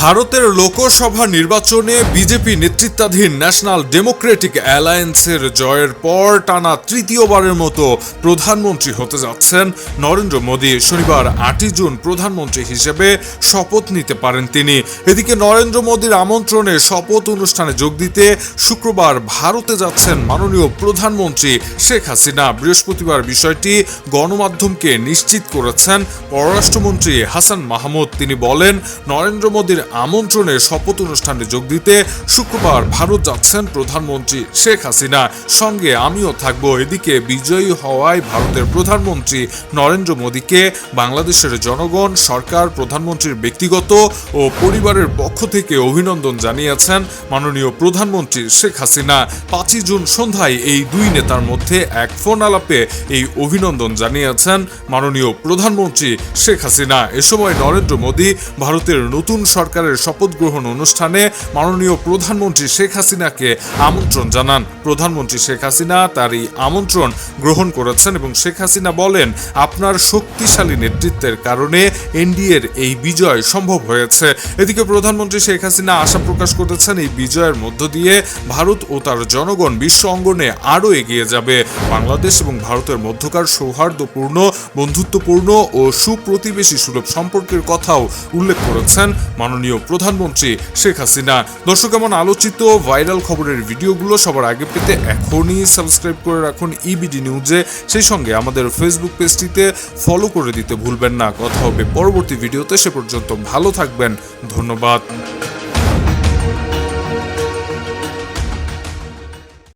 ভারতের লোকসভা নির্বাচনে বিজেপি নেতৃত্বাধীন ন্যাশনাল ডেমোক্রেটিক অ্যালায়েন্সের জয়ের পর টানা তৃতীয়বারের মতো প্রধানমন্ত্রী হতে যাচ্ছেন নরেন্দ্র মোদী। শনিবার আটই জুন প্রধানমন্ত্রী হিসেবে শপথ নিতে পারেন তিনি। এদিকে নরেন্দ্র মোদীর আমন্ত্রণে শপথ অনুষ্ঠানে যোগ দিতে শুক্রবার ভারতে যাচ্ছেন মাননীয় প্রধানমন্ত্রী শেখ হাসিনা। বৃহস্পতিবার বিষয়টি গণমাধ্যমকে নিশ্চিত করেছেন পররাষ্ট্রমন্ত্রী হাসান মাহমুদ। তিনি বলেন, নরেন্দ্র মোদীর আমন্ত্রণে শপথ অনুষ্ঠানে যোগ দিতে শুক্রবার ভারত যাচ্ছেন প্রধানমন্ত্রী শেখ হাসিনা। সঙ্গে আমিও থাকব। এদিকে বিজয়ী হওয়ায় ভারতের প্রধানমন্ত্রী নরেন্দ্র মোদীকে বাংলাদেশের জনগণ, সরকার, প্রধানমন্ত্রীর ব্যক্তিগত ও পরিবারের পক্ষ থেকে অভিনন্দন জানিয়েছেন মাননীয় প্রধানমন্ত্রী শেখ হাসিনা। পাঁচই জুন সন্ধ্যায় এই দুই নেতার মধ্যে এক ফোন আলাপে এই অভিনন্দন জানিয়েছেন মাননীয় প্রধানমন্ত্রী শেখ হাসিনা। এ সময় নরেন্দ্র মোদী ভারতের নতুন সরকারের শপথ গ্রহণ অনুষ্ঠানে মাননীয় প্রধানমন্ত্রী শেখ হাসিনাকে আমন্ত্রণ জানান। প্রধানমন্ত্রী শেখ হাসিনা তার এই আমন্ত্রণ গ্রহণ করেছেন এবং শেখ হাসিনা বলেন, আপনার শক্তিশালী নেতৃত্বের কারণে এনডিএর এই বিজয় সম্ভব হয়েছে। এদিকে প্রধানমন্ত্রী শেখ হাসিনা আশা প্রকাশ করেছেন, এই বিজয়ের মধ্য দিয়ে ভারত ও তার জনগণ বিশ্ব অঙ্গনে আরও এগিয়ে যাবে। বাংলাদেশ এবং ভারতের মধ্যকার সৌহার্দ্যপূর্ণ, বন্ধুত্বপূর্ণ ও সুপ্রতিবেশী সুলভ সম্পর্কের কথাও উল্লেখ করেছেন মাননীয় প্রধানমন্ত্রী শেখ হাসিনা। দর্শক, এমন আলোচিত ভাইরাল খবরের ভিডিওগুলো সবার আগে পেতে এখনই সাবস্ক্রাইব করে রাখুন ইবিডি নিউজে সেই সঙ্গে আমাদের ফেসবুক পেজটিতে ফলো করে দিতে ভুলবেন না। কথা হবে পরবর্তী ভিডিওতে। সে পর্যন্ত ভালো থাকবেন। ধন্যবাদ।